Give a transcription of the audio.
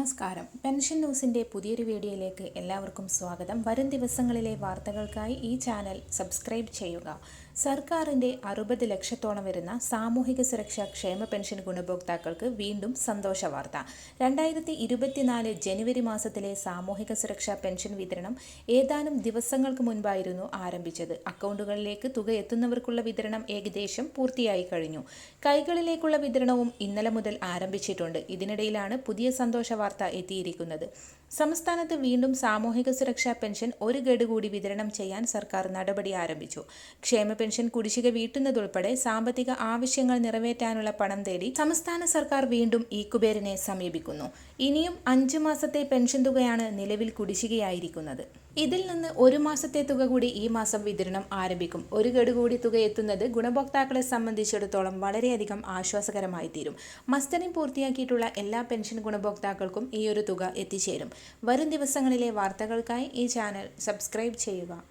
നമസ്കാരം. പെൻഷൻ ന്യൂസിന്റെ പുതിയൊരു വീഡിയോയിലേക്ക് എല്ലാവർക്കും സ്വാഗതം. വരും ദിവസങ്ങളിലെ വാർത്തകൾക്കായി ഈ ചാനൽ സബ്സ്ക്രൈബ് ചെയ്യുക. സർക്കാരിന്റെ അറുപത് ലക്ഷത്തോളം വരുന്ന സാമൂഹിക സുരക്ഷാ ക്ഷേമ പെൻഷൻ ഗുണഭോക്താക്കൾക്ക് വീണ്ടും സന്തോഷ വാർത്ത. രണ്ടായിരത്തി ഇരുപത്തിനാല് ജനുവരി മാസത്തിലെ സാമൂഹിക സുരക്ഷാ പെൻഷൻ വിതരണം ഏതാനും ദിവസങ്ങൾക്ക് മുൻപായിരുന്നു ആരംഭിച്ചത്. അക്കൗണ്ടുകളിലേക്ക് തുക എത്തുന്നവർക്കുള്ള വിതരണം ഏകദേശം പൂർത്തിയായി കഴിഞ്ഞു. കൈകളിലേക്കുള്ള വിതരണവും ഇന്നലെ മുതൽ ആരംഭിച്ചിട്ടുണ്ട്. ഇതിനിടയിലാണ് പുതിയ സന്തോഷ വാർത്ത എത്തിയിരിക്കുന്നത്. സംസ്ഥാനത്ത് വീണ്ടും സാമൂഹിക സുരക്ഷാ പെൻഷൻ ഒരു ഗഡു കൂടി വിതരണം ചെയ്യാൻ സർക്കാർ നടപടി ആരംഭിച്ചു. ക്ഷേമ പെൻഷൻ കുടിശ്ശിക വീട്ടുന്നതുൾപ്പെടെ സാമ്പത്തിക ആവശ്യങ്ങൾ നിറവേറ്റാനുള്ള പണം തേടി സംസ്ഥാന സർക്കാർ വീണ്ടും ഈ കുബേരനെ സമീപിക്കുന്നു. ഇനിയും അഞ്ചു മാസത്തെ പെൻഷൻ തുകയാണ് നിലവിൽ കുടിശ്ശികയായിരിക്കുന്നത്. ഇതിൽ നിന്ന് ഒരു മാസത്തെ തുക കൂടി ഈ മാസം വിതരണം ആരംഭിക്കും. ഒരു ഗഡു കൂടി തുക എത്തുന്നത് ഗുണഭോക്താക്കളെ സംബന്ധിച്ചിടത്തോളം വളരെയധികം ആശ്വാസകരമായി തീരും. മസ്റ്ററിംഗ് പൂർത്തിയാക്കിയിട്ടുള്ള എല്ലാ പെൻഷൻ ഗുണഭോക്താക്കൾക്കും ഈ ഒരു തുക എത്തിച്ചേരും. വരും ദിവസങ്ങളിലെ വാർത്തകൾക്കായി ഈ ചാനൽ സബ്സ്ക്രൈബ് ചെയ്യുക.